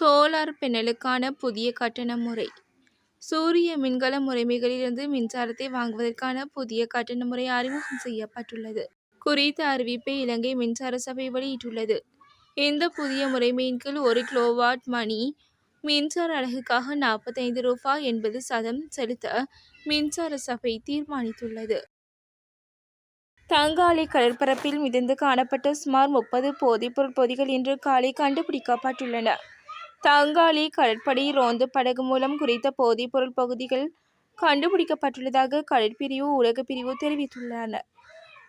Solar பெனலுக்கான புதிய கட்டண முறை. சூரிய மின்கல முறைமைகளிலிருந்து மின்சாரத்தை வாங்குவதற்கான புதிய கட்டண முறை அறிமுகம் செய்யப்பட்டுள்ளது. குறித்த அறிவிப்பை இலங்கை மின்சார சபை வெளியிட்டுள்ளது. இந்த புதிய முறைமையின் கீழ் ஒரு கிலோவாட் மணி மின்சார அலகுக்காக நாற்பத்தைந்து ரூபாய் எண்பது சதம் செலுத்த மின்சார சபை தீர்மானித்துள்ளது. தங்காலை கடற்பரப்பில் மிதந்து காணப்பட்ட சுமார் முப்பது போதைப்பொருள் பொதிகள் இன்று காலை கண்டுபிடிக்கப்பட்டுள்ளன. தங்காளி கடற்படை ரோந்து படகு மூலம் குறித்த போதைப்பொருள் பகுதிகள் கண்டுபிடிக்கப்பட்டுள்ளதாக கடற்பிரிவு ஊடக பிரிவு தெரிவித்துள்ளன.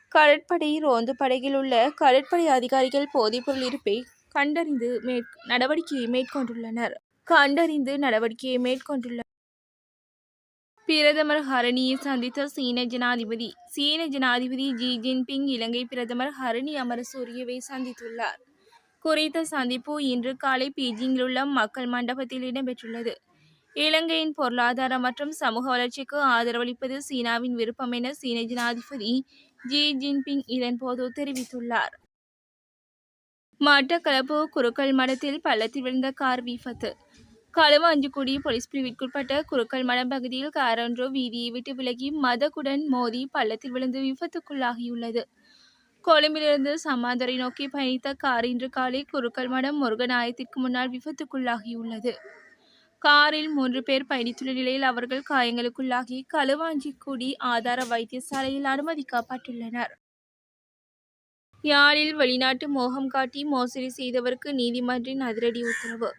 கடற்படை ரோந்து படகில் உள்ள கடற்படை அதிகாரிகள் போதைப்பொருள் இருப்பை கண்டறிந்து மேற் நடவடிக்கையை மேற்கொண்டுள்ளனர். கண்டறிந்து நடவடிக்கையை மேற்கொண்டுள்ளனர் பிரதமர் ஹரணியை சந்தித்த சீன ஜனாதிபதி சீன ஜனாதிபதி ஜி ஜின்பிங் இலங்கை பிரதமர் ஹரணி அமரசூரியவை சந்தித்துள்ளார். குறித்த சந்திப்பு இன்று காலை பீஜிங்கில் உள்ள மக்கள் மண்டபத்தில் இடம்பெற்றுள்ளது. இலங்கையின் பொருளாதார மற்றும் சமூக வளர்ச்சிக்கு ஆதரவளிப்பது சீனாவின் விருப்பம் என சீன ஜனாதிபதி ஜி ஜின்பிங் இதன்போது தெரிவித்துள்ளார். மட்டக்களப்பு குருக்கள் மடத்தில் பள்ளத்தில் விழுந்த கார் விபத்து. களுவாஞ்சிக்குடி போலீஸ் பிரிவிற்குட்பட்ட குருக்கள் மடம் பகுதியில் காரொன்று வீதியை விட்டு விலகி மதகுடன் மோதி பள்ளத்தில் விழுந்து விபத்துக்குள்ளாகியுள்ளது. கொழும்பிலிருந்து சமாந்தரை நோக்கி பயணித்த கார் இன்று காலை குருக்கள் மடம் முருகநாயத்திற்கு முன்னால் விபத்துக்குள்ளாகியுள்ளது. காரில் மூன்று பேர் பயணித்துள்ள நிலையில் அவர்கள் காயங்களுக்குள்ளாகி களுவாஞ்சிக்குடி ஆதார வைத்தியசாலையில் அனுமதிக்கப்பட்டுள்ளனர். யாழில் வெளிநாட்டு மோகம் காட்டி மோசடி செய்தவருக்கு நீதிமன்றின் அதிரடி உத்தரவு.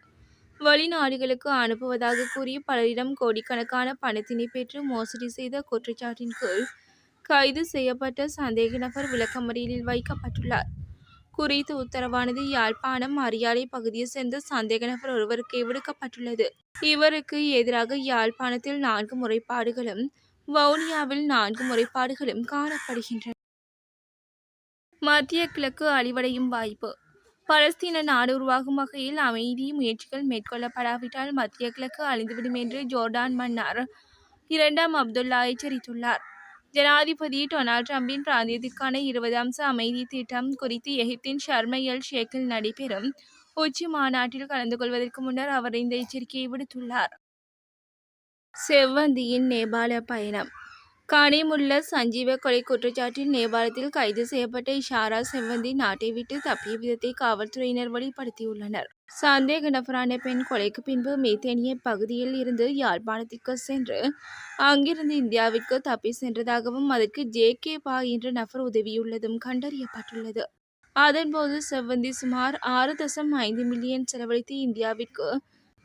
வெளிநாடுகளுக்கு அனுப்புவதாக கூறி பலரிடம் கோடிக்கணக்கான பணத்தினை பெற்று மோசடி செய்த குற்றச்சாட்டின் கீழ் கைது செய்யப்பட்ட சந்தேக நபர் விளக்கமறியலில் வைக்கப்பட்டுள்ளார். குறித்த உத்தரவானது யாழ்ப்பாணம் அரியாலை பகுதியை சேர்ந்த சந்தேக நபர் ஒருவருக்கு விடுக்கப்பட்டுள்ளது. இவருக்கு எதிராக யாழ்ப்பாணத்தில் நான்கு முறைப்பாடுகளும் வவுனியாவில் நான்கு முறைப்பாடுகளும் காணப்படுகின்றன. மத்திய கிழக்கு அழிவடையும் வாய்ப்பு. பலஸ்தீன நாடு உருவாகும் வகையில் அமைதி முயற்சிகள் மேற்கொள்ளப்படாவிட்டால் மத்திய கிழக்கு அழிந்துவிடும் என்று ஜோர்டான் மன்னர் இரண்டாம் அப்துல்லா எச்சரித்துள்ளார். ஜனாதிபதி டொனால்ட் ட்ரம்பின் பிராந்தியத்திற்கான இருபது அம்ச அமைதி திட்டம் குறித்து எகிப்தின் ஷர்ம எல் ஷேக்கில் நடைபெறும். உச்சி மாநாட்டில் கலந்து கொள்வதற்கு முன்னர் அவர் இந்த எச்சரிக்கையை விடுத்துள்ளார். செவ்வந்தியின் நேபாள பயணம். கனிமுல்ல சஞ்சீவ கொலை குற்றச்சாட்டில் நேபாளத்தில் கைது செய்யப்பட்ட இஷாரா செவ்வந்தி நாட்டை விட்டு தப்பிய விதத்தை காவல்துறையினர் வெளிப்படுத்தியுள்ளனர் சந்தேக நபரான பெண் கொலைக்கு பின்பு மேத்தேனிய பகுதியில் இருந்து யாழ்ப்பாணத்திற்கு சென்று அங்கிருந்து இந்தியாவிற்கு தப்பி சென்றதாகவும் அதற்கு ஜே கே பா என்ற நபர் உதவியுள்ளதும் கண்டறியப்பட்டுள்ளது அதன்போது செவ்வந்தி சுமார் ஆறு தசம் ஐந்து மில்லியன் செலவழித்து இந்தியாவிற்கு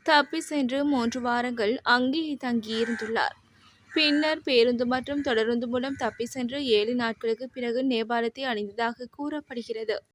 தப்பி சென்று மூன்று வாரங்கள் அங்கே தங்கியிருந்துள்ளார் பின்னர் பேருந்து மற்றும் தொடருந்து மூலம் தப்பி சென்று ஏழு நாட்களுக்கு பிறகு நேபாளத்தை அடைந்ததாக கூறப்படுகிறது.